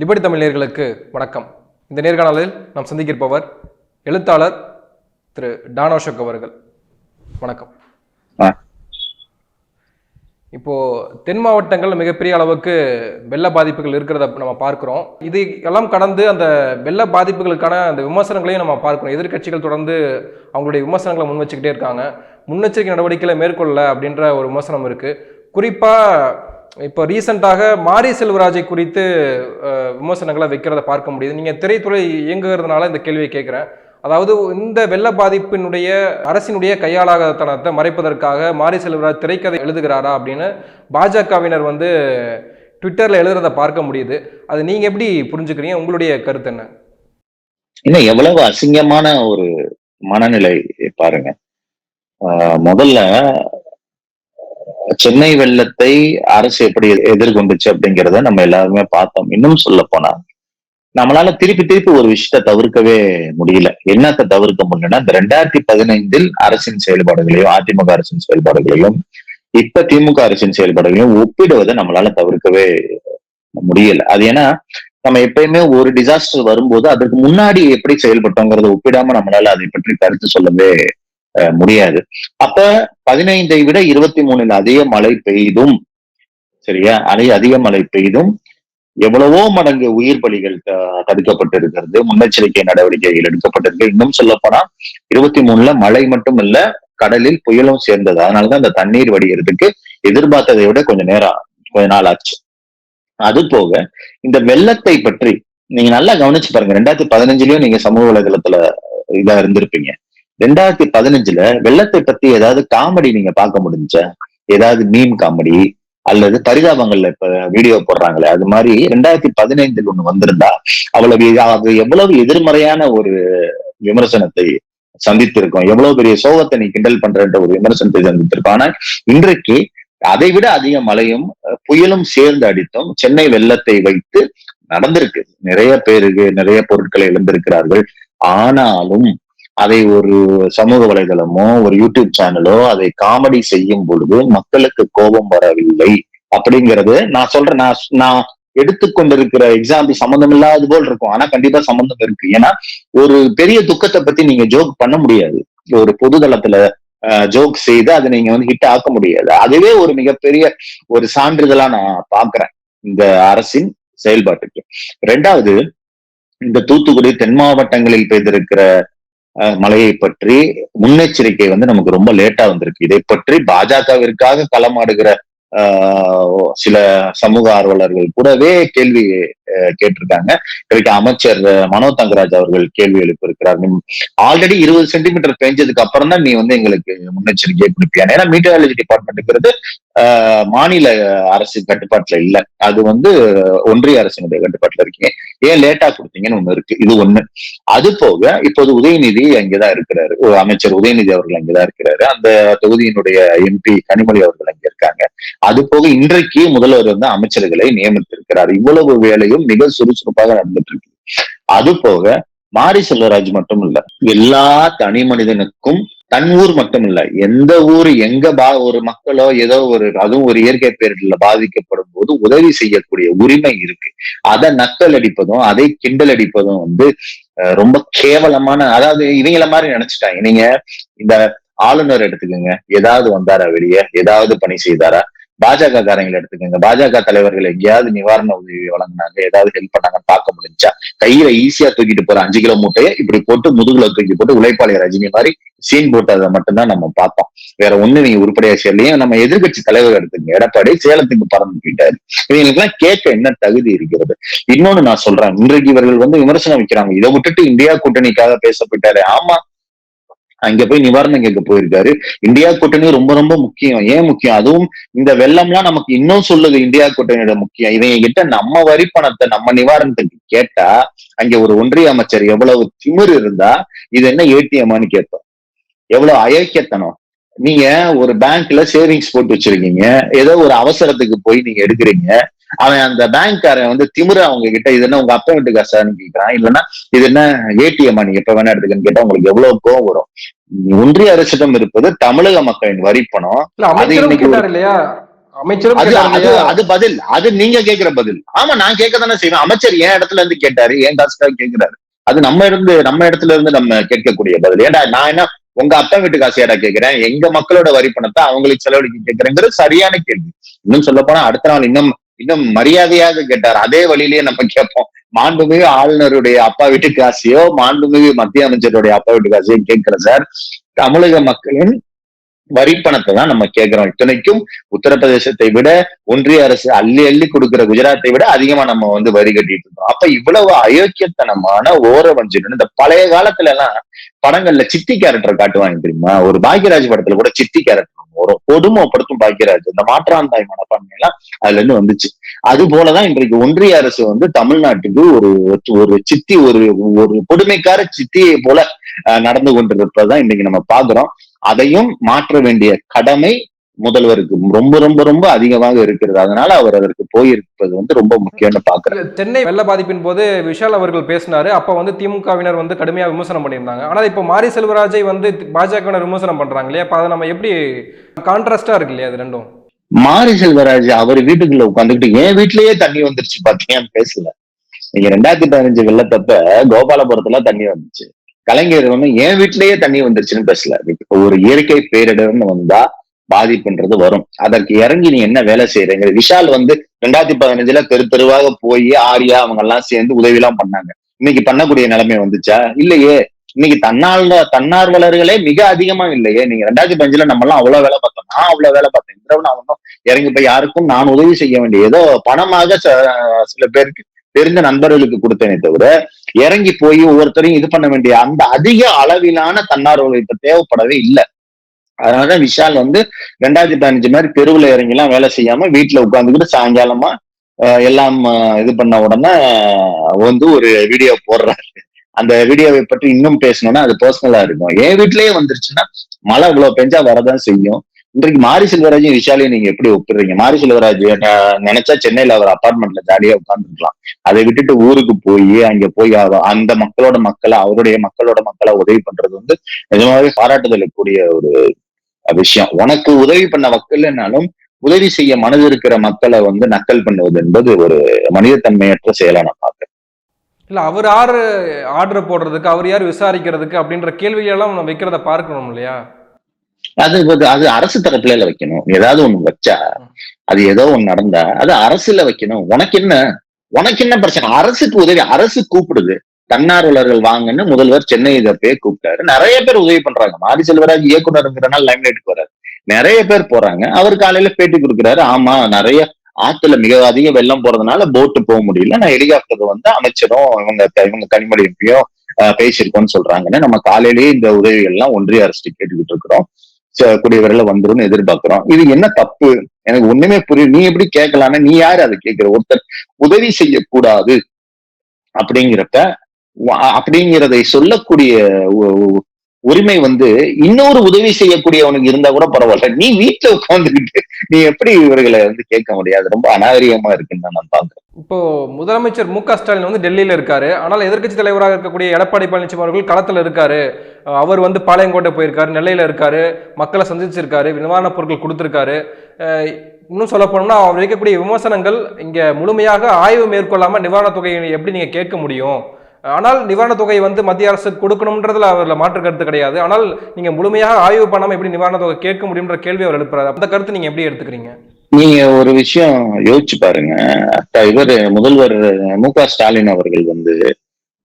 Liberty Tamil நேயர்களுக்கு வணக்கம். இந்த நேர்காணலில் நாம் சந்திக்கிருப்பவர் எழுத்தாளர் திரு டானோஷக் அவர்கள். வணக்கம். இப்போ தென் மாவட்டங்கள் மிகப்பெரிய அளவுக்கு வெள்ள பாதிப்புகள் இருக்கிறத நம்ம பார்க்கிறோம். இது எல்லாம் கடந்து அந்த வெள்ள பாதிப்புகளுக்கான அந்த விமர்சனங்களையும் நம்ம பார்க்கிறோம். எதிர்க்கட்சிகள் தொடர்ந்து அவங்களுடைய விமர்சனங்களை முன் வச்சுக்கிட்டே இருக்காங்க. முன்னெச்சரிக்கை நடவடிக்கைகளை மேற்கொள்ளல அப்படின்ற ஒரு விமர்சனம் இருக்கு. குறிப்பா இப்போ ரீசெண்டாக மாரி செல்வராஜை குறித்து விமர்சனங்களை வைக்கிறத பார்க்க முடியுது. நீங்கள் திரைத்துறை இயங்குகிறதுனால இந்த கேள்வியை கேட்குறேன். அதாவது இந்த வெள்ள பாதிப்பினுடைய அரசினுடைய கையாளாகத்தனத்தை மறைப்பதற்காக மாரி செல்வராஜ் திரைக்கதை எழுதுகிறாரா அப்படின்னு பாஜகவினர் வந்து ட்விட்டரில் எழுதுறத பார்க்க முடியுது. அது நீங்கள் எப்படி புரிஞ்சுக்கிறீங்க? உங்களுடைய கருத்து என்ன? இல்லை எவ்வளவு அசிங்கமான ஒரு மனநிலை பாருங்க. முதல்ல சென்னை வெள்ளத்தை அரசு எப்படி எதிர்கொண்டுச்சு அப்படிங்கிறத நம்ம எல்லாருமே பார்த்தோம். இன்னும் சொல்ல போனா நம்மளால திருப்பி திருப்பி ஒரு விஷயத்தை தவிர்க்கவே முடியல. என்னத்தை தவிர்க்க முடியலன்னா இந்த ரெண்டாயிரத்தி பதினைந்தில் அரசின் செயல்பாடுகளையும் அதிமுக அரசின் செயல்பாடுகளையும் இப்ப திமுக அரசின் செயல்பாடுகளையும் ஒப்பிடுவதை நம்மளால தவிர்க்கவே முடியல. அது ஏன்னா நம்ம எப்பயுமே ஒரு டிசாஸ்டர் வரும்போது அதுக்கு முன்னாடி எப்படி செயல்பட்டோங்கிறத ஒப்பிடாம நம்மளால அதை பற்றி கருத்து சொல்லவே முடியாது. அப்ப பதினைந்தை விட இருபத்தி மூணுல அதிக மழை பெய்தும் சரியா? அதே அதிக மழை பெய்தும் எவ்வளவோ மடங்கு உயிர் பலிகள் தடுக்கப்பட்டிருக்கிறது. முன்னெச்சரிக்கை நடவடிக்கைகள் எடுக்கப்பட்டிருக்கு. இன்னும் சொல்லப்போனா இருபத்தி மூணுல மழை மட்டும் இல்ல கடலில் புயலும் சேர்ந்தது. அதனாலதான் அந்த தண்ணீர் வடிகிறதுக்கு எதிர்பார்த்ததை விட கொஞ்சம் நேரம் கொஞ்ச நாள் ஆச்சு. அது போக இந்த வெள்ளத்தை பற்றி நீங்க நல்லா கவனிச்சு பாருங்க. ரெண்டாயிரத்தி பதினஞ்சுலயும் நீங்க சமூக வலைதளத்துல இதா இருந்திருப்பீங்க. ரெண்டாயிரத்தி பதினஞ்சுல வெள்ளத்தை பத்தி ஏதாவது காமெடி நீங்க பார்க்க முடிஞ்சா? ஏதாவது மீன் காமெடி அல்லது பரிதாபங்கள்ல இப்ப வீடியோ போடுறாங்களே அது மாதிரி ரெண்டாயிரத்தி பதினைந்தில் ஒண்ணு வந்திருந்தா அவ்வளவு அது எவ்வளவு எதிர்மறையான ஒரு விமர்சனத்தை சந்தித்திருக்கோம் எவ்வளவு பெரிய சோகத்தை நீ கிண்டல் பண்றன்ற ஒரு விமர்சனத்தை சந்தித்திருக்கோம். ஆனா இன்றைக்கு அதை விட அதிக மழையும் அஹ், புயலும் சேர்ந்து அடித்தும் சென்னை வெள்ளத்தை வைத்து நடந்திருக்கு. நிறைய பேருக்கு நிறைய பொருட்களை இழந்திருக்கிறார்கள். ஆனாலும் அதை ஒரு சமூக வலைதளமோ ஒரு யூடியூப் சேனலோ அதை காமெடி செய்யும் பொழுது மக்களுக்கு கோபம் வரவில்லை அப்படிங்கிறது நான் சொல்றேன். நான் நான் எடுத்துக்கொண்டிருக்கிற எக்ஸாம்பிள் சம்பந்தம் இல்லாத போல் இருக்கும். ஆனா கண்டிப்பா சம்பந்தம் இருக்கு. ஏன்னா ஒரு பெரிய துக்கத்தை பத்தி நீங்க ஜோக் பண்ண முடியாது. ஒரு பொதுதளத்துல ஜோக் செய்து அதை நீங்க வந்து ஹிட் ஆக்க முடியாது. அதுவே ஒரு மிகப்பெரிய ஒரு சான்றிதழா நான் பாக்குறேன் இந்த அரசின் செயல்பாட்டுக்கு. ரெண்டாவது இந்த தூத்துக்குடி தென் மாவட்டங்களில் பெய்திருக்கிற மலையை மழையை பற்றி முன்னெச்சரிக்கை வந்து நமக்கு ரொம்ப லேட்டா வந்திருக்கு. இதை பற்றி பாஜகவிற்காக களமாடுகிற சில சமூக ஆர்வலர்கள் கூடவே கேள்வி கேட்டிருக்காங்க. இன்றைக்கு அமைச்சர் மனோ தங்கராஜ் அவர்கள் கேள்வி எழுப்பியிருக்கிறார். ஆல்ரெடி இருபது சென்டிமீட்டர் பெஞ்சதுக்கு அப்புறம் தான் நீ வந்து எங்களுக்கு முன்னெச்சரிக்கையை கொடுப்பியா ஏன்னா மீட்டராலஜி டிபார்ட்மெண்ட்டுங்கிறது மாநில அரசு கட்டுப்பாட்டுல இல்லை. அது வந்து ஒன்றிய அரசினுடைய கட்டுப்பாட்டுல இருக்கீங்க. ஏன் லேட்டா கொடுத்தீங்கன்னு ஒண்ணு இருக்கு. இது ஒண்ணு. அது போக இப்போது உதயநிதி அங்கேதான் இருக்கிறாரு. ஒரு அமைச்சர் உதயநிதி அவர்கள் அங்கேதான் இருக்கிறாரு. அந்த தொகுதியினுடைய எம்பி கனிமொழி அவர்கள் அங்க இருக்காங்க. அது போக இன்றைக்கு முதல்வர் வந்து அமைச்சர்களை நியமித்திருக்கிறார். இவ்வளவு வேலையும் மிக சுறுசுறுப்பாக நடந்துட்டு இருக்கு. அது போக மாரி செல்வராஜ் மட்டும் இல்ல எல்லா தனி மனிதனுக்கும் தன் ஊர் மட்டும் இல்ல எந்த ஊர் எங்க பா ஒரு மக்களோ ஏதோ ஒரு அதுவும் ஒரு இயற்கை பேரிடர்ல பாதிக்கப்படும் போது உதவி செய்யக்கூடிய உரிமை இருக்கு. அதை நக்கல் அடிப்பதும் அதை கிண்டல் அடிப்பதும் வந்து ரொம்ப கேவலமான அதாவது இவங்கள மாதிரி நினைச்சிட்டாங்க. நீங்க இந்த ஆளுநர் எடுத்துக்கோங்க. ஏதாவது வந்தாரா வெளியே? ஏதாவது பணி செய்தாரா? பாஜக காரங்களை எடுத்துக்கோங்க. பாஜக தலைவர்கள் எங்கேயாவது நிவாரண உதவி வழங்கினாங்க ஏதாவது ஹெல்ப் பண்ணாங்கன்னு பார்க்க முடிஞ்சா கையில ஈஸியா தூக்கிட்டு போற அஞ்சு கிலோ மூட்டையை இப்படி போட்டு முதுகுல தூக்கி போட்டு உழைப்பாளி ரஜினி மாதிரி சீன் போட்டதை மட்டும்தான் நம்ம பார்த்தோம் வேற ஒண்ணு நீங்க உருப்படியா செய்யலையும் நம்ம எதிர்க்கட்சி தலைவர் எடுத்துங்க எடப்பாடி சேலத்துக்கு பறந்து போயிட்டாரு. இவங்களுக்கு எல்லாம் கேட்க என்ன தகுதி இருக்கிறது? இன்னொன்னு நான் சொல்றேன். இன்றைக்கு இவர்கள் வந்து விமர்சனம் வைக்கிறாங்க. இதை விட்டுட்டு இந்தியா கூட்டணிக்காக பேசப்பட்டாரு. ஆமா அங்க போய் நிவாரணம் கேட்க போயிருக்காரு. இந்தியா கூட்டணி ரொம்ப ரொம்ப முக்கியம். ஏன் முக்கியம்? அதுவும் இந்த வெள்ளம்லாம் நமக்கு இன்னும் சொல்லுது இந்தியா கூட்டணியோட முக்கியம். இவங்க கிட்ட நம்ம வரி பணத்தை நம்ம நிவாரணத்துக்கு கேட்டா அங்க ஒரு ஒன்றிய அமைச்சர் எவ்வளவு திமிர் இருந்தா இது என்ன ஏடிஎம்மான்னு கேட்போம். எவ்வளவு அயோக்கியத்தனம். நீங்க ஒரு பேங்க்ல சேவிங்ஸ் போட்டு வச்சிருக்கீங்க. ஏதோ ஒரு அவசரத்துக்கு போய் நீங்க எடுக்கிறீங்க. அவன் அந்த பேங்க்காரன் வந்து திமிரு அவங்க கிட்ட இது என்ன உங்க அப்பா வீட்டு காசான்னு கேட்கறான் இல்லைன்னா இது என்ன ஏடிஎம் நீங்க எப்ப வேணா எடுத்துக்கன்னு கேட்டா உங்களுக்கு எவ்வளவு கோவம் வரும்? ஒன்றிய அரசிடம் இருப்பது தமிழக மக்களின் வரி பணம் அது இன்னைக்கு அது அது பதில். அது நீங்க கேக்குற பதில். ஆமா நான் கேட்க தானே செய்வேன். அமைச்சர் என் இடத்துல இருந்து கேட்டாரு என் காசுக்காக கேக்குறாரு. அது நம்ம இருந்து நம்ம இடத்துல இருந்து நம்ம கேட்கக்கூடிய பதில். ஏன்டா நான் என்ன உங்க அப்பா வீட்டு காசியாடா கேட்கிறேன் எங்க மக்களோட வரி பணத்தை அவங்களுக்கு செலவழிக்க கேட்கிறேங்கிறது சரியான கேள்வி. இன்னும் சொல்ல போனா அடுத்த நாள் இன்னும் இன்னும் மரியாதையாக கேட்டார். அதே வழியிலேயே நம்ம கேட்போம். மாண்புமிகு ஆளுநருடைய அப்பா வீட்டு காசியோ மாண்புமிகு மத்திய அமைச்சருடைய அப்பா வீட்டு காசியோ கேட்கிற சார். தமிழக மக்களின் வரி பணத்தை தான் நம்ம கேட்கிறோம். இத்தனைக்கும் உத்தரப்பிரதேசத்தை விட ஒன்றிய அரசு அள்ளி அள்ளி கொடுக்கிற குஜராத்தை விட அதிகமா நம்ம வந்து வரி கட்டிட்டு இருக்கோம். அப்ப இவ்வளவு அயோக்கியத்தனமான ஓர வஞ்சனம் இந்த பழைய காலத்துல எல்லாம் படங்கள்ல சித்தி கேரக்டர் காட்டுவாங்க தெரியுமா? ஒரு பாக்யராஜ் படத்துல கூட சித்தி கேரக்டர் வரும். பொதுமைப்படுத்தும் பாக்யராஜ். இந்த மாற்றாந்தாய் மனப்பான்மை எல்லாம் அதுல இருந்து வந்துச்சு. அது போலதான் இன்றைக்கு ஒன்றிய அரசு வந்து தமிழ்நாட்டுக்கு ஒரு ஒரு சித்தி ஒரு ஒரு கொடுமைக்கார சித்தியை போல நடந்து கொண்டிருப்பதான் இன்னைக்கு நம்ம பாக்குறோம் அதையும் மாற்ற வேண்டிய கடமை முதல்வருக்கு ரொம்ப ரொம்ப ரொம்ப அதிகமாக இருக்கிறது. அதனால அவர் அதற்கு போயிருப்பது வந்து ரொம்ப முக்கியம்னு பாக்குறேன் சென்னை வெள்ள பாதிப்பின் போது விஷால் அவர்கள் பேசினாரு. அப்ப வந்து திமுகவினர் வந்து கடுமையா விமர்சனம் பண்ணியிருந்தாங்க. ஆனா இப்போ மாரி செல்வராஜை வந்து பாஜகவினர் விமர்சனம் பண்றாங்க இல்லையா? அப்ப அதை நம்ம எப்படி கான்ட்ராஸ்டா இருக்கு இல்லையா அது ரெண்டும்? மாரி செல்வராஜ் அவர் வீட்டுக்குள்ள உட்காந்துக்கிட்டு என் வீட்லயே தண்ணி வந்துருச்சு பாத்தீங்கன்னு பேசல. நீங்க ரெண்டாயிரத்தி பதினஞ்சு வெள்ளத்தப்ப கோபாலபுரத்துல தண்ணி வந்துச்சு. கலைஞர் வந்து என் வீட்லயே தண்ணி வந்துருச்சுன்னு பேசல. ஒரு இயற்கை பேரிடர்னு வந்தா பாதிப்புன்றது வரும். அதற்கு இறங்கி நீ என்ன வேலை செய்யறீங்க விஷால் வந்து ரெண்டாயிரத்தி பதினஞ்சுல தெரு தெருவாக போய் ஆரியா அவங்க எல்லாம் சேர்ந்து உதவி எல்லாம் பண்ணாங்க. இன்னைக்கு பண்ணக்கூடிய நிலைமை வந்துச்சா? இல்லையே. இன்னைக்கு தன்னார்வ தன்னார்வலர்களே மிக அதிகமா இல்லையே. நீங்க ரெண்டாயிரத்தி பதினஞ்சுல நம்ம எல்லாம் அவ்வளவு வேலை பார்த்தோம். நான் அவ்வளவு வேலை பார்த்தேன். இந்த தடவை நான் ஒன்றும் இறங்கி போய் யாருக்கும் நான் உதவி செய்ய வேண்டிய ஏதோ பணமாக ச- சில பேருக்கு தெரிந்த நண்பர்களுக்கு கொடுத்தேனே தவிர இறங்கி போய் ஒவ்வொருத்தரையும் இது பண்ண வேண்டிய அந்த அதிக அளவிலான தன்னார்வ இப்ப தேவைப்படவே இல்லை. அதனாலதான் விஷால் வந்து ரெண்டாயிரத்தி பதினஞ்சு மாதிரி தெருவுல இறங்கி எல்லாம் வேலை செய்யாம வீட்டுல உட்காந்துக்கிட்டு சாயங்காலமா எல்லாம் இது பண்ண உடனே வந்து ஒரு வீடியோ போடுறாரு. அந்த வீடியோவை பற்றி இன்னும் பேசணும்னா அது பர்சனலா இருக்கும். என் வீட்லயே வந்துருச்சுன்னா மழை இவ்வளவு பெஞ்சா வரதான் செய்யும். இன்றைக்கு மாரி செல்வராஜையும் விஷாலையும் நீங்க எப்படி ஒப்பிடுறீங்க? மாரி செல்வராஜ் நினைச்சா சென்னையில அவர் அபார்ட்மெண்ட்ல ஜாலியா உட்காந்துருக்கலாம் அதை விட்டுட்டு ஊருக்கு போய் அங்க போய் அந்த மக்களோட மக்களை அவருடைய மக்களோட மக்களை உதவி பண்றது வந்து நிஜமாவே பாராட்டுதலுக்குரிய ஒரு விஷயம். உனக்கு உதவி பண்ண மக்கள்னாலும் உதவி செய்ய மனது இருக்கிற மக்களை வந்து நக்கல் பண்ணுவது என்பது ஒரு மனிதத்தன்மையற்ற செயலை நான் பார்க்கிறேன். இல்ல அவர் யாரு ஆர்டர் போடுறதுக்கு அவர் யார் விசாரிக்கிறதுக்கு அப்படின்ற கேள்விகளெல்லாம் வைக்கிறத பார்க்கணும் இல்லையா? அது அது அரசு தரப்புல வைக்கணும். ஏதாவது ஒண்ணு வச்சா அது ஏதோ ஒண்ணு நடந்தா அது அரசுல வைக்கணும். உனக்கு என்ன? உனக்கு என்ன பிரச்சனை? அரசுக்கு உதவி அரசு கூப்பிடுது. தன்னார்வலர்கள் வாங்கன்னு முதல்வர் சென்னை இதை போய் கூப்பிட்டாரு. நிறைய பேர் உதவி பண்றாங்க. மாரி செல்வராஜ் இயக்குனருங்கிறனால லைம்லைட்டுக்கு வர்றாரு நிறைய பேர் போறாங்க. அவர் காலையில பேட்டி கொடுக்குறாரு. ஆமா நிறைய ஆத்துல மிக அதிக வெள்ளம் போறதுனால போட்டு போக முடியல. நான் ஹெலிகாப்டர் வந்து அமைச்சரும் இவங்க இவங்க கனிமொழி எம்பியும் பேசியிருக்கோம்னு சொல்றாங்கன்னு நம்ம காலையிலேயே இந்த உதவிகள் எல்லாம் ஒன்றிய அரசு கேட்டுக்கிட்டு இருக்கிறோம். கூடிய விரல வந்துடும் எதிர்பார்க்கிறோம். இது என்ன தப்பு? எனக்கு ஒண்ணுமே புரியும் நீ எப்படி கேட்கலான்னு நீ யாரு அதை கேட்கிற? ஒருத்தர் உதவி செய்யக்கூடாது அப்படிங்கிறப்ப அப்படிங்கிறதை சொல்லக்கூடிய உரிமை வந்து இன்னொரு உதவி செய்யக்கூடியவனுக்கு இருந்தா கூட பரவாயில்ல. நீ வீட்டுல உட்காந்துக்கிட்டு நீ எப்படி இவர்களை வந்து கேட்க முடியாது ரொம்ப அநாகரிகமா இருக்குன்னு நான் பாக்குறேன் இப்போ முதலமைச்சர் மு க ஸ்டாலின் வந்து டெல்லியில் இருக்காரு. ஆனால் எதிர்க்கட்சி தலைவராக இருக்கக்கூடிய எடப்பாடி பழனிசாமி அவர்கள் களத்தில் இருக்காரு. அவர் வந்து பாளையங்கோட்டை போயிருக்காரு நெல்லையில் இருக்காரு மக்களை சந்திச்சிருக்காரு நிவாரணப் பொருட்கள் கொடுத்துருக்காரு. இன்னும் சொல்ல போனோம்னா அவர் வைக்கக்கூடிய விமர்சனங்கள் இங்கே முழுமையாக ஆய்வு மேற்கொள்ளாமல் நிவாரணத் தொகையை எப்படி நீங்கள் கேட்க முடியும்? ஆனால் நிவாரணத் தொகை வந்து மத்திய அரசு கொடுக்கணுன்றதுல அவரில் மாற்று கருத்து கிடையாது. ஆனால் நீங்கள் முழுமையாக ஆய்வு பண்ணாமல் எப்படி நிவாரணத் தொகை கேட்க முடியுன்ற கேள்வி அவர் எழுப்புறாரு. அந்த கருத்து நீங்கள் எப்படி எடுத்துக்கிறீங்க? நீங்க ஒரு விஷயம் யோசிச்சு பாருங்க. அப்ப இவர் முதல்வர் மு க ஸ்டாலின் அவர்கள் வந்து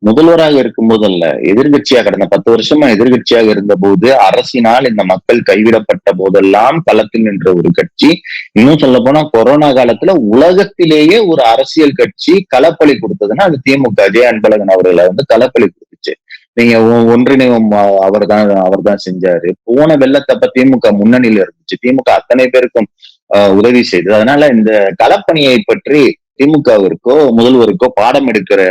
முதல்வராக இருக்கும் அல்ல எதிர்கட்சியா கடந்த பத்து வருஷமா எதிர்கட்சியாக இருந்த போது அரசினால் இந்த மக்கள் கைவிடப்பட்ட போதெல்லாம் களத்தில் நின்ற ஒரு கட்சி. இன்னும் சொல்ல போனா கொரோனா காலத்துல உலகத்திலேயே ஒரு அரசியல் கட்சி களப்பலி கொடுத்ததுன்னா அது திமுக அஜய் அன்பழகன் அவர்களை வந்து களப்பலி கொடுத்துச்சு. நீங்க ஒன்றிணைவும் அவர் தான் அவர் தான் செஞ்சாரு. போன வெள்ளத்தப்ப திமுக முன்னணியில இருந்துச்சு. திமுக அத்தனை பேருக்கும் ஆஹ் உதவி செய்தது. அதனால இந்த களப்பணியை பற்றி திமுகவிற்கோ முதல்வருக்கோ பாடம் எடுக்கிற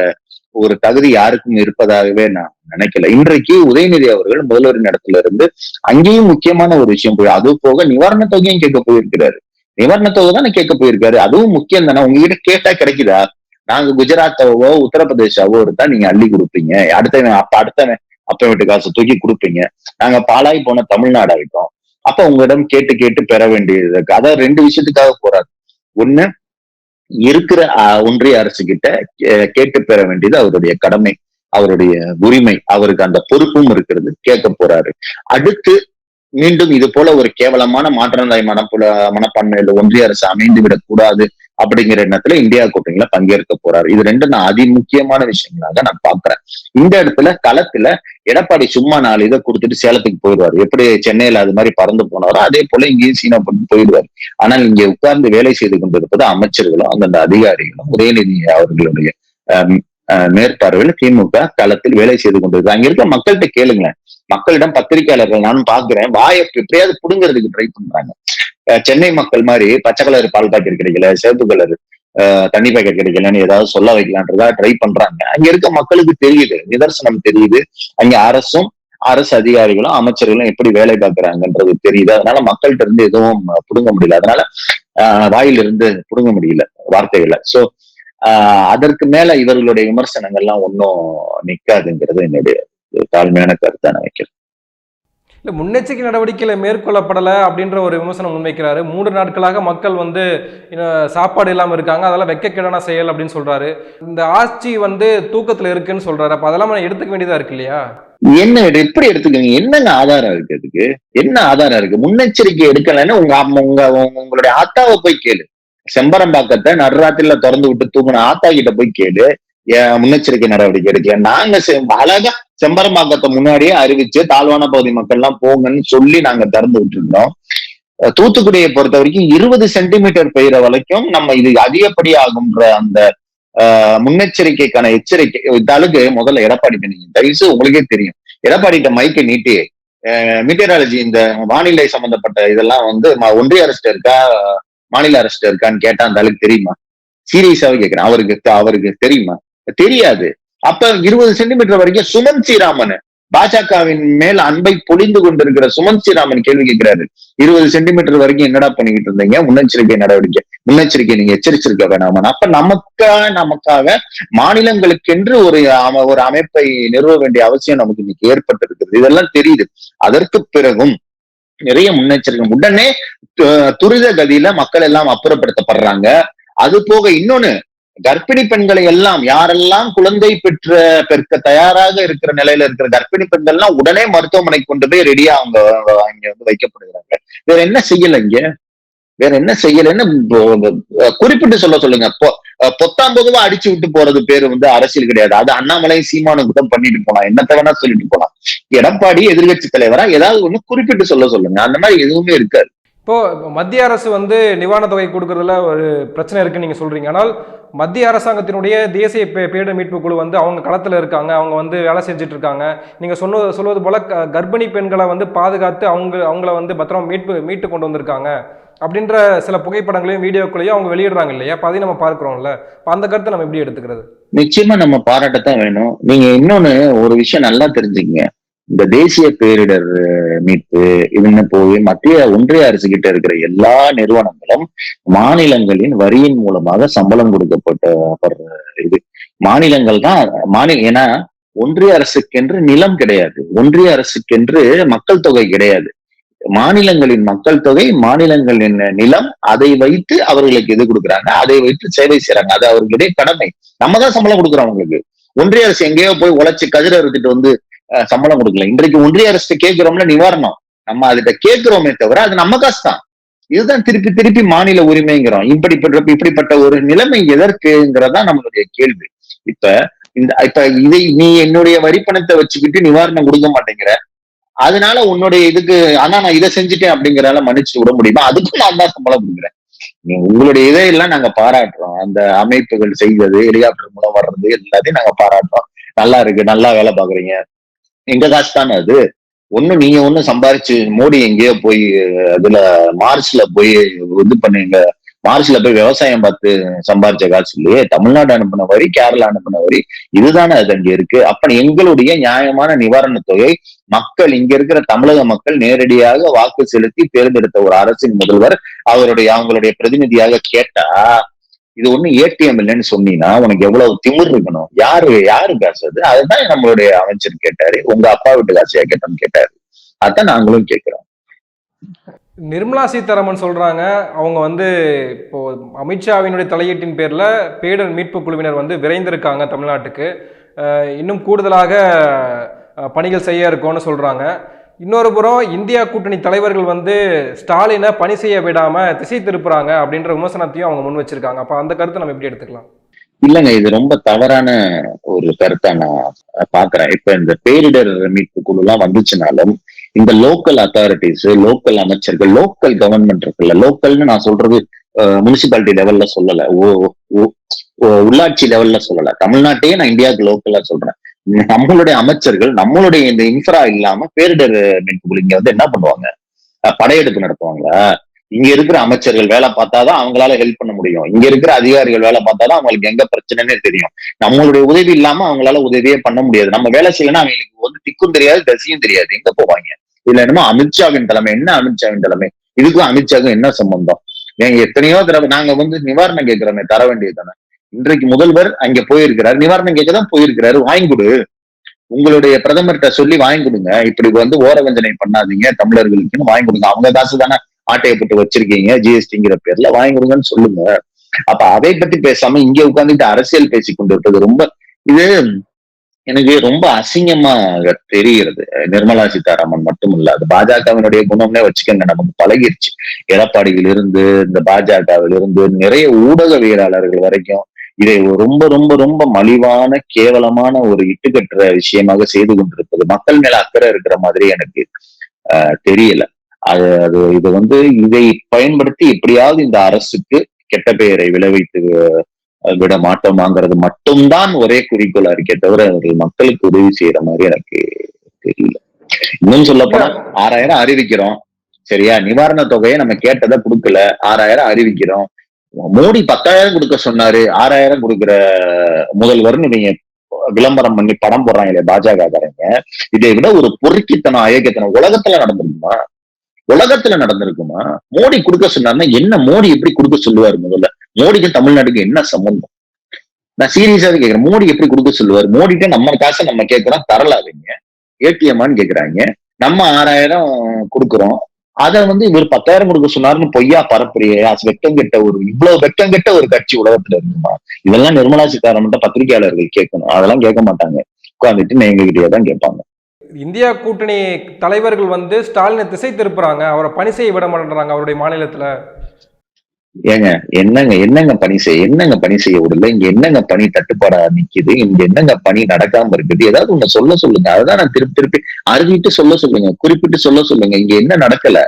ஒரு தகுதி யாருக்கும் இருப்பதாகவே நான் நினைக்கல. இன்றைக்கு உதயநிதி அவர்கள் முதல்வரின் இடத்துல இருந்து அங்கேயும் முக்கியமான ஒரு விஷயம் போய் அது போக நிவாரண தொகையும் கேட்க போயிருக்கிறாரு. நிவாரண தொகை தானே கேட்க போயிருக்காரு. அதுவும் முக்கியம் தானே உங்ககிட்ட கேட்டா கிடைக்குதா? நாங்க குஜராத்தாவோ உத்தரப்பிரதேசாவோ இருந்தா நீங்க அள்ளி கொடுப்பீங்க. அடுத்தவன் அப்ப அடுத்தவன் அப்ப வீட்டு காசு தூக்கி கொடுப்பீங்க. நாங்க பாலாய் போன தமிழ்நாடு ஆகிட்டோம் அப்ப உங்களிடம் கேட்டு கேட்டு பெற வேண்டியது இருக்கு. அதான் ரெண்டு விஷயத்துக்காக போறாரு. ஒண்ணு இருக்கிற ஒன்றிய அரசு கிட்ட கே- கேட்டு பெற வேண்டியது அவருடைய கடமை அவருடைய உரிமை அவருக்கு அந்த பொறுப்பும் இருக்கிறது. கேட்க போறாரு. அடுத்து மீண்டும் இது போல ஒரு கேவலமான மாற்றந்தாய் மனப்புல மனப்பான்மையில ஒன்றிய அரசு அமைந்து விடக்கூடாது அப்படிங்கிற எண்ணத்துல இந்தியா கூட்டணியில பங்கேற்க போறாரு. இது ரெண்டு நான் அதி முக்கியமான விஷயங்களாக நான் பாக்குறேன். இந்த இடத்துல களத்துல எடப்பாடி சும்மா நாலு இதை கொடுத்துட்டு சேலத்துக்கு போயிடுவாரு. எப்படி சென்னையில அது மாதிரி பறந்து போனாரோ அதே போல இங்கேயும் சீனா பண்ணி போயிடுவாரு. ஆனால் இங்கே உட்கார்ந்து வேலை செய்து கொண்டிருப்பது அமைச்சர்களும் அந்தந்த அதிகாரிகளும் உதயநிதி அவர்களுடைய மேற்பார்வையில் திமுக களத்தில் வேலை செய்து கொண்டிருக்கு அங்க இருக்க மக்கள்கிட்ட கேளுங்களேன். மக்களிடம் பத்திரிகையாளர்கள் நானும் பாக்குறேன் வாயை எப்படியாவது புடுங்கிறதுக்கு ட்ரை பண்றாங்க. சென்னை மக்கள் மாதிரி பச்சை கலர் பால் பாக்கெட் கிடைக்கல சிவப்பு கலர் தண்ணி பாக்கெட் கிடைக்கலன்னு ஏதாவது சொல்ல வைக்கலான்றதா ட்ரை பண்றாங்க. அங்க இருக்க மக்களுக்கு தெரியுது நிதர்சனம் தெரியுது. அங்க அரசும் அரசு அதிகாரிகளும் அமைச்சர்களும் எப்படி வேலை பார்க்கறாங்கன்றது தெரியுது. அதனால மக்கள்கிட்ட இருந்து எதுவும் புடுங்க முடியல. அதனால ஆஹ் வாயிலிருந்து புடுங்க முடியல வார்த்தைகளை. சோ அதற்கு மேல இவர்களுடைய விமர்சனங்கள்லாம் ஒன்றும் நிக்காதுங்கிறது என்னுடைய தாழ்மையான கருத்தை நான் வைக்கிறேன். இல்லை முன்னெச்சரிக்கை நடவடிக்கைகளை மேற்கொள்ளப்படலை அப்படின்ற ஒரு விமர்சனம் முன்வைக்கிறாரு. மூன்று நாட்களாக மக்கள் வந்து சாப்பாடு இல்லாமல் இருக்காங்க அதெல்லாம் வெக்கக்கேடான செயல் அப்படின்னு சொல்றாரு. இந்த ஆட்சி வந்து தூக்கத்தில் இருக்குன்னு சொல்றாரு. அப்போ அதெல்லாம் எடுத்துக்க வேண்டியதா இருக்கு இல்லையா? என்ன எப்படி எடுத்துக்கங்க? என்னங்க ஆதாரம் இருக்கு அதுக்கு? என்ன ஆதாரம் இருக்கு? முன்னெச்சரிக்கை எடுக்கலைன்னு உங்க உங்க- உங்களுடைய ஆத்தாவை போய் கேளு. செம்பரம்பாக்கத்தை நடுராத்திரில திறந்து விட்டு தூங்கின ஆத்தா கிட்ட போய் கேடு முன்னெச்சரிக்கை நடவடிக்கை எடுக்கல நாங்க செ- அழகா செம்பரம்பாக்கத்தை முன்னாடியே அறிவிச்சு தாழ்வான பகுதி மக்கள் எல்லாம் போங்கன்னு சொல்லி நாங்க திறந்து விட்டுருந்தோம். தூத்துக்குடியை பொறுத்த வரைக்கும் இருபது சென்டிமீட்டர் பெய்யுற வரைக்கும் நம்ம இது அதிகப்படியாகுன்ற அந்த ஆஹ், முன்னெச்சரிக்கைக்கான எச்சரிக்கை இந்த அளவுக்கு முதல்ல எடப்பாடி நீங்க தயவுசு உங்களுக்கே தெரியும். எடப்பாடிட்ட மைக்கை நீட்டி மீட்டராலஜி இந்த வானிலை சம்பந்தப்பட்ட இதெல்லாம் வந்து ஒன்றிய அரசு இருக்கா? மாநில அரசு இருக்கான்னு கேட்டா அந்த அளவுக்கு தெரியுமா? சீரியஸாவே கேக்குறேன். அவருக்கு அவருக்கு தெரியுமா? தெரியாது. அப்ப இருபது சென்டிமீட்டர் வரைக்கும் சுமன் ஸ்ரீராமன் பாஜகவின் மேல் அன்பை பொழிந்து கொண்டிருக்கிற சுமன் ஸ்ரீராமன் கேள்வி கேட்கிறாரு இருபது சென்டிமீட்டர் வரைக்கும் என்னடா பண்ணிக்கிட்டு இருந்தீங்க? முன்னெச்சரிக்கை நடவடிக்கை முன்னெச்சரிக்கை நீங்க எச்சரிச்சிருக்க வேணாமா? அப்ப நமக்கா நமக்காக மாநிலங்களுக்கென்று ஒரு அம- ஒரு அமைப்பை நிறுவ வேண்டிய அவசியம் நமக்கு இன்னைக்கு ஏற்பட்டிருக்கிறது. இதெல்லாம் தெரியுது. அதற்கு பிறகும் நிறைய முன்னெச்சரிக்கை. உடனே துரித கதியில மக்கள் எல்லாம் அப்புறப்படுத்தப்படுறாங்க. அது போக இன்னொன்னு கர்ப்பிணி பெண்களை எல்லாம் யாரெல்லாம் குழந்தை பெற்ற பெற்க தயாராக இருக்கிற நிலையில இருக்கிற கர்ப்பிணி பெண்கள் எல்லாம் உடனே மருத்துவமனைக்கு கொண்டு போய் ரெடியா அவங்க இங்க வந்து வைக்கப்படுகிறாங்க. வேற என்ன செய்யல இங்க? வேற என்ன செய்யலன்னு குறிப்பிட்டு சொல்ல சொல்லுங்க. பொ- பொத்தாம் பொதுவா அடிச்சு விட்டு போறது பேரு வந்து அரசியல் கிடையாது. அது அண்ணாமலை சீமானுக்கு தான் பண்ணிட்டு போலாம் என்னத்த வேணா சொல்லிட்டு போலாம் எடப்பாடி எதிர்கட்சி தலைவரா ஏதாவது ஒண்ணு குறிப்பிட்டு சொல்ல சொல்லுங்க. அந்த மாதிரி எதுவுமே இருக்காது. இப்போ மத்திய அரசு வந்து நிவாரண தொகை கொடுக்கறதுல ஒரு பிரச்சனை இருக்குன்னு நீங்க சொல்றீங்க. ஆனால் மத்திய அரசாங்கத்தினுடைய தேசிய பே- பேரிடர் மீட்பு குழு வந்து அவங்க களத்தில் இருக்காங்க. அவங்க வந்து வேலை செஞ்சுட்டு இருக்காங்க. நீங்க சொன்ன சொல்வது போல க- கர்ப்பிணி பெண்களை வந்து பாதுகாத்து அவங்க அவங்கள வந்து பத்திரம் மீட்பு மீட்டு கொண்டு வந்திருக்காங்க. அப்படின்ற சில புகைப்படங்களையும் வீடியோக்களையும் அவங்க வெளியிடுறாங்க இல்லையா? அப்போ அதையும் நம்ம பார்க்குறோம்ல. அப்போ அந்த கருத்தை நம்ம எப்படி எடுத்துக்கிறது? நிச்சயமா நம்ம பாராட்டத்தான் வேணும். நீங்க இன்னொன்னு ஒரு விஷயம் நல்லா தெரிஞ்சுக்கங்க. இந்த தேசிய பேரிடர் மீட்பு இதுன்னு போய் மத்திய ஒன்றிய அரசு கிட்ட இருக்கிற எல்லா நிறுவனங்களும் மாநிலங்களின் வரியின் மூலமாக சம்பளம் கொடுக்கப்பட்ட இது. மாநிலங்கள் தான் மாநில ஏன்னா ஒன்றிய அரசுக்கென்று நிலம் கிடையாது. ஒன்றிய அரசுக்கென்று மக்கள் தொகை கிடையாது. மாநிலங்களின் மக்கள் தொகை மாநிலங்களின் நிலம் அதை வைத்து அவர்களுக்கு இது கொடுக்குறாங்க? அதை வைத்து சேவை செய்யறாங்க அது அவர்களுடைய கடமை. நம்ம தான் சம்பளம் கொடுக்குறோம் அவங்களுக்கு. ஒன்றிய அரசு எங்கேயோ போய் உழைச்சி கதிர எடுத்துட்டு வந்து சம்பளம் கொடுக்கல. இன்றைக்கு ஒன்றிய அரசு கேட்கிறோம்ல நிவாரணம். நம்ம அதுகிட்ட கேட்கிறோமே தவிர அது நம்ம காசு தான் இதுதான் திருப்பி திருப்பி மாநில உரிமைங்கிறோம். இப்படிப்பட்ட இப்படிப்பட்ட ஒரு நிலைமை எதற்குங்கிறதா நம்மளுடைய கேள்வி. இப்ப இந்த இப்ப இதை நீ என்னுடைய வரிப்பணத்தை வச்சுக்கிட்டு நிவாரணம் கொடுக்க மாட்டேங்கிற. அதனால உன்னுடைய இதுக்கு ஆனா நான் இதை செஞ்சுட்டேன் அப்படிங்கறதால மன்னிச்சு விட முடியுமா? அதுக்கும் நான் தான் சம்பளம் கொடுக்குறேன். நீ உங்களுடைய இதையெல்லாம் நாங்க பாராட்டுறோம். அந்த அமைப்புகள் செய்வது ஹெலிகாப்டர் மூலம் வர்றது எல்லாத்தையும் நாங்க பாராட்டுறோம். நல்லா இருக்கு நல்லா வேலை பாக்குறீங்க எங்க காசு தானே அது? ஒண்ணு நீங்க ஒண்ணு சம்பாரிச்சு மோடி எங்கேயோ போய் அதுல மார்ச்ல போய் இது பண்ணீங்க. மார்ச்ல போய் விவசாயம் பார்த்து சம்பாரிச்ச காசு இல்லையே தமிழ்நாடு அனுப்பின வரி கேரளா அனுப்பின வரி இதுதானே அது அங்க இருக்கு. அப்ப எங்களுடைய நியாயமான நிவாரணத் தொகை மக்கள் இங்க இருக்கிற தமிழக மக்கள் நேரடியாக வாக்கு செலுத்தி தேர்ந்தெடுத்த ஒரு அரசின் முதல்வர் அவருடைய அவங்களுடைய பிரதிநிதியாக கேட்டா இது ஒண்ணு ஏடிஎம் இல்லைன்னு சொன்னீங்கன்னா உனக்கு எவ்வளவு திமிர் இருக்கணும். யாரு யாரு பேசுறது? அதுதான் நம்மளுடைய அமைச்சர் கேட்டாரு. உங்க அப்பா வீட்டு காசியா கேட்டோம்னு கேட்டாரு. அதான் நாங்களும் கேட்கிறோம். நிர்மலா சீதாராமன் சொல்றாங்க அவங்க வந்து இப்போ அமித்ஷாவினுடைய தலையீட்டின் பேர்ல பேரிடர் மீட்பு குழுவினர் வந்து விரைந்திருக்காங்க தமிழ்நாட்டுக்கு. இன்னும் கூடுதலாக பணிகள் செய்ய இருக்கோம்னு சொல்றாங்க. இன்னொரு புறம் இந்தியா கூட்டணி தலைவர்கள் வந்து ஸ்டாலினை பணி செய்ய விடாம திசை திருப்புறாங்க அப்படின்ற விமர்சனத்தையும் அவங்க முன் வச்சிருக்காங்க. அப்ப அந்த கருத்தை நம்ம எப்படி எடுத்துக்கலாம்? இல்லைங்க இது ரொம்ப தவறான ஒரு கருத்தை நான் பாக்குறேன் இப்ப இந்த பேரிடர் மீட்பு குழு எல்லாம் வந்துச்சுனாலும் இந்த லோக்கல் அத்தாரிட்டிஸ் லோக்கல் அமைச்சர்கள் லோக்கல் கவர்மெண்ட் இருக்குல்ல லோக்கல்னு நான் சொல்றது முனிசிபாலிட்டி லெவல்ல சொல்லல. ஓ- ஓ- ஓ- உள்ளாட்சி லெவல்ல சொல்லல. தமிழ்நாட்டையே நான் இந்தியாவுக்கு லோக்கலா சொல்றேன். நம்மளுடைய அமைச்சர்கள் நம்மளுடைய இந்த இன்ஃப்ரா இல்லாம பேரிடர் மீட்பு இங்க வந்து என்ன பண்ணுவாங்க? படையெடுப்பு நடத்துவாங்களா இங்க இருக்கிற அமைச்சர்கள் வேலை பார்த்தாதான் அவங்களால ஹெல்ப் பண்ண முடியும். இங்க இருக்கிற அதிகாரிகள் வேலை பார்த்தாதான் அவங்களுக்கு எங்க பிரச்சனைன்னு தெரியும். நம்மளுடைய உதவி இல்லாம அவங்களால உதவியே பண்ண முடியாது. நம்ம வேலை செய்யலன்னா அவங்களுக்கு வந்து திக்கும் தெரியாது தசையும் தெரியாது. எங்க போவாங்க? இதுல என்னமோ அமித்ஷாவின் தலைமை. என்ன அமித்ஷாவின் தலைமை? இதுக்கும் அமித்ஷாவுக்கும் என்ன சம்பந்தம்? ஏங்க எத்தனையோ தடவை நாங்க வந்து நிவாரணம் கேட்கிறோமே தர வேண்டியது தானே இன்றைக்கு முதல்வர் அங்க போயிருக்கிறார். நிவாரணம் கேட்க தான் போயிருக்கிறாரு. வாங்கி கொடு. உங்களுடைய பிரதமர்கிட்ட சொல்லி வாங்கி கொடுங்க. இப்படி வந்து ஓரவஞ்சனை பண்ணாதீங்க தமிழர்களுக்குன்னு வாங்கி கொடுங்க. அவங்க காசு தானே ஆட்டையை போட்டு வச்சிருக்கீங்க ஜிஎஸ்டிங்கிற பேர்ல வாங்கி கொடுங்கன்னு சொல்லுங்க. அப்ப அதை பத்தி பேசாம இங்க உட்காந்துட்டு அரசியல் பேசி கொண்டு இருப்பது ரொம்ப இது எனக்கு ரொம்ப அசிங்கமாக தெரிகிறது. நிர்மலா சீதாராமன் மட்டும் இல்ல அது பாஜகவினுடைய குணம்னே வச்சுக்கோங்க நமக்கு பழகிருச்சு. எடப்பாடியில் இருந்து இந்த பாஜகவில் இருந்து நிறைய ஊடகவியலாளர்கள் வரைக்கும் இதை ரொம்ப ரொம்ப ரொம்ப மலிவான கேவலமான ஒரு இட்டுக்கட்டுற விஷயமாக செய்து கொண்டிருப்பது மக்கள் மேல அக்கறை இருக்கிற மாதிரி எனக்கு தெரியல. அது அது இது வந்து இதை பயன்படுத்தி எப்படியாவது இந்த அரசுக்கு கெட்ட பெயரை விளைவித்து விட மாட்டோமாங்கிறது மட்டும்தான் ஒரே குறிக்கோளா இருக்கே தவிர அவர்கள் மக்களுக்கு உதவி செய்யற மாதிரி எனக்கு தெரியல. இன்னும் சொல்ல போனா ஆறாயிரம் அறிவிக்கிறோம். சரியா? நிவாரண தொகையை நம்ம கேட்டதை கொடுக்கல. ஆறாயிரம் அறிவிக்கிறோம். மோடி பத்தாயிரம் கொடுக்க சொன்னாரு. ஆறாயிரம் கொடுக்குற முதல்வர்னு நீங்க விளம்பரம் பண்ணி படம் போடுறாங்களே பாஜக காரங்க இதை விட ஒரு பொறுக்கித்தனம் அயோக்கியத்தனம் உலகத்துல நடந்திருக்குமா? உலகத்துல நடந்திருக்குமா? மோடி கொடுக்க சொன்னாருன்னா என்ன மோடி எப்படி கொடுக்க சொல்லுவாரு முதல்ல? மோடிக்கு தமிழ்நாட்டுக்கு என்ன சம்பந்தம்? நான் சீரியஸாவே கேக்குறேன். மோடி எப்படி கொடுக்க சொல்லுவார்? மோடிட்ட நம்ம காசை நம்ம கேட்கிறோம் தரலாதீங்க. ஏடிஎம்மான்னு கேக்குறாங்க. நம்ம ஆறாயிரம் கொடுக்குறோம். அதை வந்து இவர் பத்தாயிரம் கொடுக்க சொன்னாருன்னு பொய்யா பரப்புறியா வெட்டம் கெட்ட ஒரு இவ்வளவு வெட்டம் கெட்ட ஒரு கட்சி உலகத்துல இருக்குமா? இதெல்லாம் நிர்மலா சீதாராமன் பத்திரிகையாளர்கள் கேட்கணும். அதெல்லாம் கேட்க மாட்டாங்க. உட்காந்துட்டு எங்ககிட்டயே தான் கேட்பாங்க. இந்தியா கூட்டணி தலைவர்கள் வந்து ஸ்டாலினை திசை திருப்புறாங்க. அவரை பணி செய்ய விட மாட்டேன்றாங்க அவருடைய மாநிலத்துல. ஏங்க என்னங்க என்னங்க பணி செய்ய என்னங்க பணி செய்ய விடல? இங்க என்னங்க பணி தட்டுப்பாடா நிக்குது? இங்க என்னங்க பணி நடக்காம இருக்குது? ஏதாவது ஒண்ணு சொல்ல சொல்லுங்க. அதுதான் நான் திருப்பி திருப்பி அறிவிட்டு சொல்ல சொல்லுங்க. குறிப்பிட்டு சொல்ல சொல்லுங்க. இங்க என்ன நடக்கல?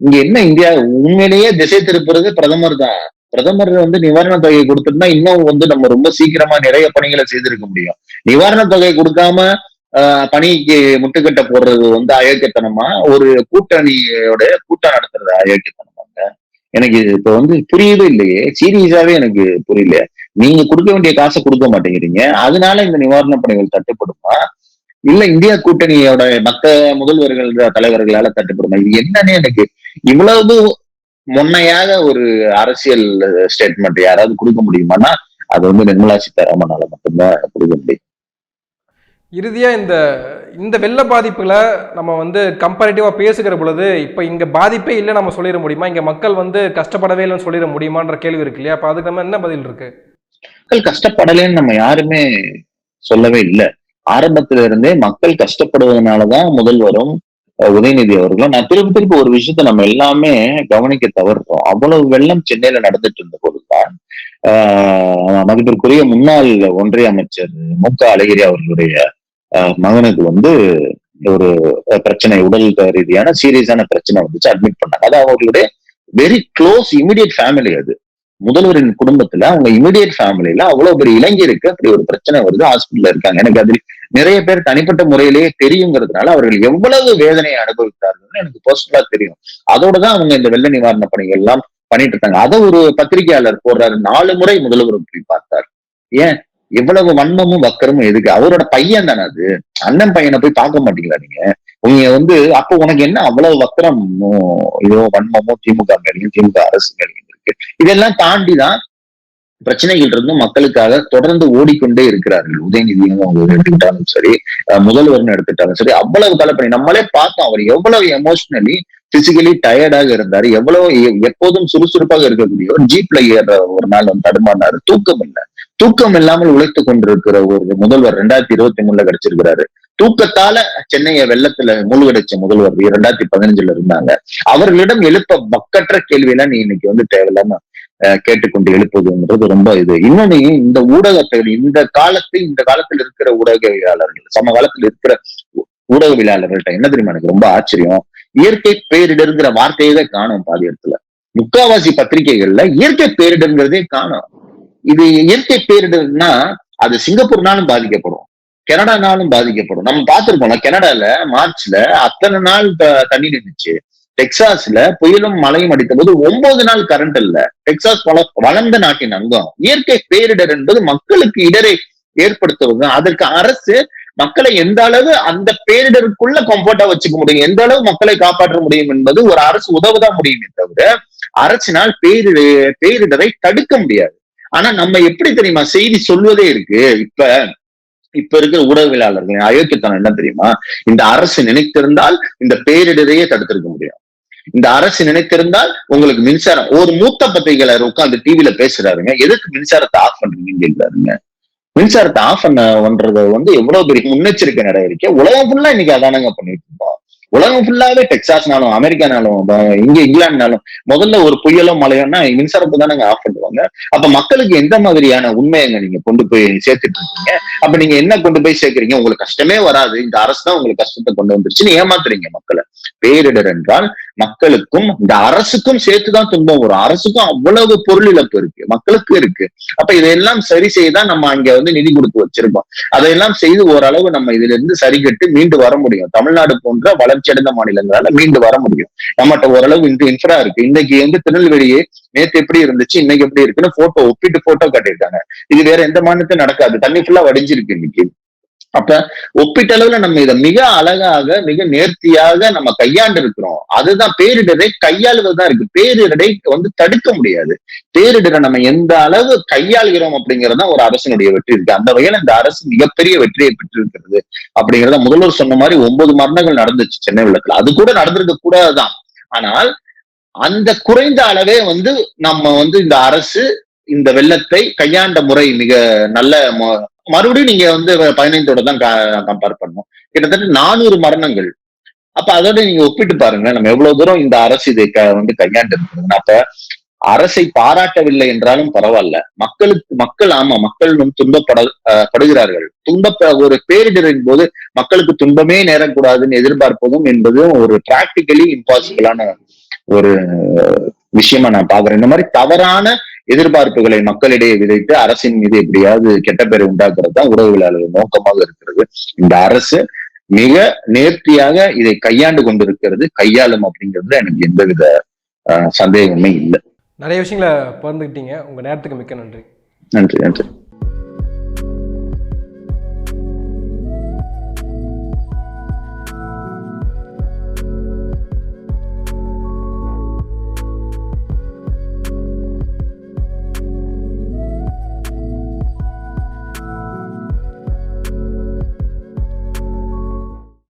இங்க என்ன இந்தியா உண்மையிலேயே திசை திருப்புறது பிரதமர் தான். பிரதமர் வந்து நிவாரண தொகையை கொடுத்திருந்தா இன்னும் வந்து நம்ம ரொம்ப சீக்கிரமா நிறைய பணிகளை செய்திருக்க முடியும். நிவாரண தொகை கொடுக்காம ஆஹ், பணிக்கு முட்டுக்கட்டை போடுறது வந்து அயோக்கியத்தனமா? ஒரு கூட்டணியோட கூட்டம் நடத்துறது அயோக்கியத்தனம்? எனக்கு இப்ப வந்து புரியவே இல்லையே. சீரியஸாவே எனக்கு புரியல. நீங்க கொடுக்க வேண்டிய காசை கொடுக்க மாட்டேங்கிறீங்க. அதனால இந்த நிவாரண பணிகள் தட்டுப்படுமா? இல்ல இந்தியா கூட்டணியோட மத்த முதல்வர்கள் தலைவர்களால தட்டுப்படுமா? இது என்னன்னு எனக்கு இவ்வளவு முன்னையாக ஒரு அரசியல் ஸ்டேட்மெண்ட் யாராவது கொடுக்க முடியுமானா அது வந்து நிர்மலா சீதாராமனால மட்டும்தான் கொடுக்க முடியும். இறுதியா இந்த இந்த வெள்ள பாதிப்புகளை நம்ம வந்து கம்பேரிட்டிவாக பேசுகிற பொழுது இப்ப இங்க பாதிப்பே இல்லை நம்ம சொல்லிட முடியுமா? இங்க மக்கள் வந்து கஷ்டப்படவே இல்லைன்னு சொல்லிட முடியுமான்ற கேள்வி இருக்கு இல்லையா? அப்போ அதுக்கு நம்ம என்ன பதில் இருக்கு? மக்கள் கஷ்டப்படலைன்னு நம்ம யாருமே சொல்லவே இல்லை. ஆரம்பத்துல இருந்தே மக்கள் கஷ்டப்படுவதனாலதான் முதல்வரும் உதயநிதி அவர்களும் நான் திருப்பி திருப்பி ஒரு விஷயத்த நம்ம எல்லாமே கவனிக்க தவறுறோம் அவ்வளவு வெள்ளம் சென்னையில நடந்துட்டு இருந்த பொழுதுதான் ஆஹ் மதிப்பிற்குரிய முன்னாள் ஒன்றிய அமைச்சர் மு க அழகிரி அவர்களுடைய மகனுக்கு வந்து ஒரு பிரச்சனை உடல் ரீதியான சீரியஸான பிரச்சனை வந்துச்சு அட்மிட் பண்ணாங்க. அது அவர்களுடைய வெரி க்ளோஸ் இமிடியட் ஃபேமிலி அது. முதல்வரின் குடும்பத்துல அவங்க இமிடியட் ஃபேமிலியில அவ்வளவு பெரிய இளைஞருக்கு அப்படி ஒரு பிரச்சனை வருது ஹாஸ்பிட்டல்ல இருக்காங்க. எனக்கு அது நிறைய பேர் தனிப்பட்ட முறையிலேயே தெரியுங்கிறதுனால அவர்கள் எவ்வளவு வேதனையை அனுபவித்தார்கள் எனக்கு பர்சனலா தெரியும். அதோட தான் அவங்க இந்த வெள்ள நிவாரண பணிகள் எல்லாம் பண்ணிட்டு இருக்காங்க. அதை ஒரு பத்திரிகையாளர் போடுறாரு. நாலு முறை முதல்வர் போய் பார்த்தார். ஏன்? எவ்வளவு வன்மமும் வக்கரமும் எதுக்கு? அவரோட பையன் தானே அது. அண்ணன் பையனை போய் பார்க்க மாட்டீங்களா நீங்க? உங்க வந்து அப்ப உனக்கு என்ன அவ்வளவு வக்கரமும் இதோ வன்மமோ திமுக மேலையும் திமுக அரசு மேலையும் இருக்கு. இதெல்லாம் தாண்டிதான் பிரச்சனைகள் இருந்தும் மக்களுக்காக தொடர்ந்து ஓடிக்கொண்டே இருக்கிறார்கள். உதயநிதியும் அவங்க எடுத்துக்கிட்டாலும் சரி முதல்வர்னு எடுத்துக்கிட்டாலும் சரி அவ்வளவு தலைப்பணி நம்மளே பார்த்தோம் அவர் எவ்வளவு எமோஷனலி பிசிக்கலி டயர்டாக இருந்தாரு எவ்வளவு எ- எப்போதும் சுறுசுறுப்பாக இருக்கக்கூடிய ஒரு ஜீப்ல ஏற ஒரு நாள் வந்து தடுமாறினாரு. தூக்கம் இல்லை. தூக்கம் இல்லாமல் உழைத்து கொண்டிருக்கிற ஒரு முதல்வர் ரெண்டாயிரத்தி இருபத்தி மூணுல கிடைச்சிருக்கிறாரு. தூக்கத்தால சென்னையை வெள்ளத்துல மூழ்கடிச்ச முதல்வர் இரண்டாயிரத்தி பதினஞ்சுல இருந்தாங்க. அவர்களிடம் எழுப்ப பக்கற்ற கேள்வியெல்லாம் நீ இன்னைக்கு வந்து தேவையில்லாம கேட்டுக்கொண்டு எழுப்புதுன்றது ரொம்ப இது. இன்னொன்னு இந்த ஊடகத்தை இந்த காலத்தில் இந்த காலத்தில் இருக்கிற ஊடகவியலாளர்கள் சம காலத்தில் இருக்கிற ஊடகவியலாளர்கள்ட்ட என்ன தெரியுமா எனக்கு ரொம்ப ஆச்சரியம்? இயற்கை பேரிடருங்கிற வார்த்தையவே காணும் பாதி இடத்துல. முக்காவாசி பத்திரிகைகள்ல இயற்கை பேரிடர்ங்கிறதே காணும். இது இயற்கை பேரிடர்னா அது சிங்கப்பூர்னாலும் பாதிக்கப்படும். கனடானாலும் பாதிக்கப்படும். நம்ம பார்த்திருப்போம்ல கனடால மார்ச்ல அத்தனை நாள் த- தண்ணி நின்றுச்சு டெக்சாஸ்ல புயலும் மழையும் அடித்த போது ஒன்பது நாள் கரண்ட் இல்ல. டெக்சாஸ் வள- வளர்ந்த நாட்டின் அங்கம். இயற்கை பேரிடர் என்பது மக்களுக்கு இடரை ஏற்படுத்துவது அதற்கு அரசு மக்களை எந்த அளவு அந்த பேரிடருக்குள்ள கம்ஃபர்ட்டா வச்சுக்க முடியும் எந்த அளவு மக்களை காப்பாற்ற முடியும் என்பது ஒரு அரசு உதவுதான் முடியுமே தவிர அரசினால் பேரிட பேரிடரை தடுக்க முடியாது. ஆனா நம்ம எப்படி தெரியுமா செய்தி சொல்வதே இருக்கு. இப்ப இப்ப இருக்கிற ஊடகவியலாளர்கள் அயோக்கியத்தனம் என்ன தெரியுமா? இந்த அரசு நினைத்திருந்தால் இந்த பேரிடரையே தடுத்திருக்க முடியும். இந்த அரசு நினைத்திருந்தால் உங்களுக்கு மின்சாரம் ஒரு மூத்த பத்திரிகையாளர் உட்காந்து டிவில பேசுறாருங்க. எதுக்கு மின்சாரத்தை ஆஃப் பண்றீங்கன்னு கேட்கிறாருங்க மின்சாரத்தை ஆஃப் பண்ண பண்றது வந்து எவ்வளவு பெரிய முன்னெச்சரிக்கை நடவடிக்கை. உலகம் ஃபுல்லா இன்னைக்கு அதானங்க பண்ணிட்டு இருக்கோம். உலகம் ஃபுல்லாவே டெக்சாஸ்னாலும் அமெரிக்கானாலும் இங்க இங்கிலாந்துனாலும் முதல்ல ஒரு புயலோ மழையோன்னா மின்சாரத்தை தானங்க ஆஃப் பண்ணுவாங்க. அப்ப மக்களுக்கு எந்த மாதிரியான உண்மையங்க நீங்க கொண்டு போய் சேர்த்துட்டு இருக்கீங்க? அப்ப நீங்க என்ன கொண்டு போய் சேர்க்கறீங்க? உங்களுக்கு கஷ்டமே வராது. இந்த அரசு தான் உங்களுக்கு கஷ்டத்தை கொண்டு வந்துருச்சுன்னு ஏமாத்துறீங்க மக்களை. பேரிடர் என்றால் மக்களுக்கும் இந்த அரசுக்கும் சேர்த்துதான் துன்பம் வரும். அரசுக்கும் அவ்வளவு பொருள் இழப்பு இருக்கு. மக்களுக்கு இருக்கு. அப்ப இதையெல்லாம் சரி செய்தான் நம்ம அங்க வந்து நிதி கொடுத்து வச்சிருக்கோம். அதையெல்லாம் செய்து ஓரளவு நம்ம இதுல இருந்து சரி கட்டு மீண்டு வர முடியும். தமிழ்நாடு போன்ற வளர்ச்சி வளர்ச்சியடைந்த மாநிலங்களால மீண்டு வர முடியும். நம்மகிட்ட ஓரளவு இந்த இன்ஃப்ரா இருக்கு. இன்னைக்கு வந்து திருநெல்வேலியே நேத்து எப்படி இருந்துச்சு இன்னைக்கு எப்படி இருக்குன்னு போட்டோ ஒப்பிட்டு போட்டோ காட்டியிருக்காங்க. இது வேற எந்த மாநிலத்தையும் நடக்காது. தண்ணி ஃபுல்லா வடிஞ்சிருக்கு இன்னைக்கு. அப்ப ஒப்பீட்டளவுல நம்ம இதை மிக அழகாக மிக நேர்த்தியாக நம்ம கையாண்டு இருக்கிறோம் அதுதான் பேரிடரை கையாளுவதுதான் இருக்கு. பேரிடரை வந்து தடுக்க முடியாது. பேரிடரை நம்ம எந்த அளவு கையாளுகிறோம் அப்படிங்கறதுதான் ஒரு அரசினுடைய வெற்றி இருக்கு. அந்த வகையில இந்த அரசு மிகப்பெரிய வெற்றியை பெற்றிருக்கிறது அப்படிங்கறத முதல்வர் சொன்ன மாதிரி ஒன்பது மரணங்கள் நடந்துச்சு சென்னை வெள்ளத்துல அது கூட நடந்திருக்க கூடாதுதான். ஆனால் அந்த குறைந்த அளவே வந்து நம்ம வந்து இந்த அரசு இந்த வெள்ளத்தை கையாண்ட முறை மிக நல்ல மறுபடியும் நீங்க வந்து பதினைந்தோட தான் கம்பேர் பண்ணணும் கிட்டத்தட்ட நானூறு மரணங்கள். அப்ப அதோட நீங்க ஒப்பிட்டு பாருங்க நம்ம எவ்வளவு தூரம் இந்த அரசு இதை வந்து கையாண்டு அப்ப அரசை பாராட்டவில்லை என்றாலும் பரவாயில்ல. மக்களுக்கு மக்கள் ஆமா மக்கள் வந்து துன்பப்பட அஹ், படுகிறார்கள். துன்பப்ப ஒரு பேரிடரின் போது மக்களுக்கு துன்பமே நேரக்கூடாதுன்னு எதிர்பார்ப்பதும் என்பதும் ஒரு பிராக்டிக்கலி இம்பாசிபிளான ஒரு விஷயமா நான் பாக்குறேன் இந்த மாதிரி தவறான எதிர்பார்ப்புகளை மக்களிடையே விதைத்து அரசின் மீது எப்படியாவது கெட்ட பேரை உண்டாக்குறது தான் உறவுகளாளர்கள் நோக்கமாக இருக்கிறது. இந்த அரசு மிக நேர்த்தியாக இதை கையாண்டு கொண்டிருக்கிறது. கையாளும் அப்படிங்கிறது எனக்கு எந்தவித சந்தேகமே இல்லை. நிறைய விஷயங்களை பகிர்ந்துக்கிட்டீங்க உங்கள் நேரத்துக்கு மிக்க நன்றி. நன்றி நன்றி.